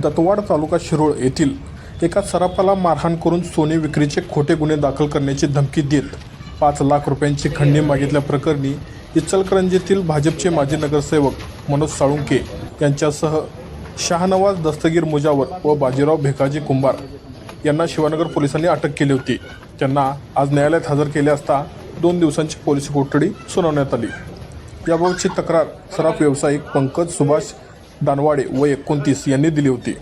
दत्तवाड तालुका शिरोळ येथील एका सराफाला मारहाण करून सोने विक्रीचे खोटे गुन्हे दाखल करण्याची धमकी देत पाच लाख रुपयांची खंडणी मागितल्याप्रकरणी इचलकरंजीतील भाजपचे माजी नगरसेवक मनोज साळुंके यांच्यासह शहानवाज दस्तगीर मुजावर व बाजीराव भेकाजी कुंभार यांना शिवानगर पोलिसांनी अटक केली होती. त्यांना आज न्यायालयात हजर केले असता दोन दिवसांची पोलीस कोठडी सुनावण्यात आली. याबाबतची तक्रार सराफ व्यावसायिक पंकज सुभाष दानवाडे व एकोणतीस यांनी दिली होती.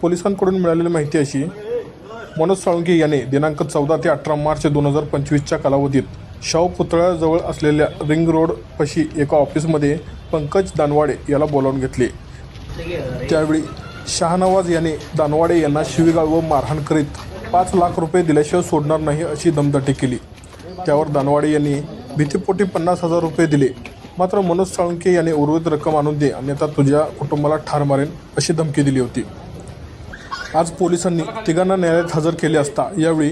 पोलिसांकडून मिळालेली माहिती अशी मनोज साळुंके याने दिनांक चौदा ते अठरा मार्च दोन हजार पंचवीसच्या कालावधीत शाहू पुतळ्याजवळ असलेल्या रिंग रोड पशी एका ऑफिसमध्ये पंकज दानवाडे याला बोलावून घेतले. त्यावेळी शहानवाज याने दानवाडे यांना शिवीगाळ व मारहाण करीत पाच लाख रुपये दिल्याशिवाय सोडणार नाही अशी दमदाटी केली. त्यावर दानवाडे यांनी भीतीपोटी पन्नास हजार रुपये दिले. मात्र मनोज साळुंके याने उर्वरित रक्कम आणून दे अन्यथा तुझ्या कुटुंबाला ठार मारेन अशी धमकी दिली होती. आज पोलिसांनी तिघांना न्यायालयात हजर केले असता यावेळी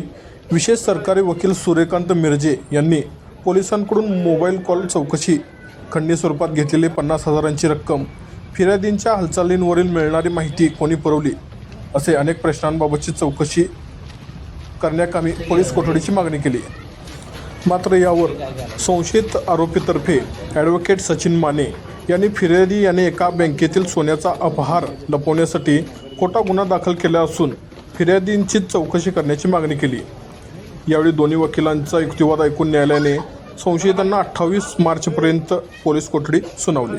विशेष सरकारी वकील सूर्यकांत मिरजे यांनी पोलिसांकडून मोबाईल कॉल चौकशी खंडणी स्वरूपात घेतलेली पन्नास हजारांची रक्कम फिर्यादींच्या हालचालींवरील मिळणारी माहिती कोणी पुरवली असे अनेक प्रश्नांबाबतची चौकशी करण्याकामी पोलीस कोठडीची मागणी केली. मात्र यावर संशयित आरोपीतर्फे ॲडव्होकेट सचिन माने यांनी फिर्यादी याने एका बँकेतील सोन्याचा अपहार लपवण्यासाठी खोटा गुन्हा दाखल केला असून फिर्यादींची चौकशी करण्याची मागणी केली. यावेळी दोन्ही वकिलांचा युक्तिवाद ऐकून न्यायालयाने संशयितांना अठ्ठावीस मार्चपर्यंत पोलीस कोठडी सुनावली.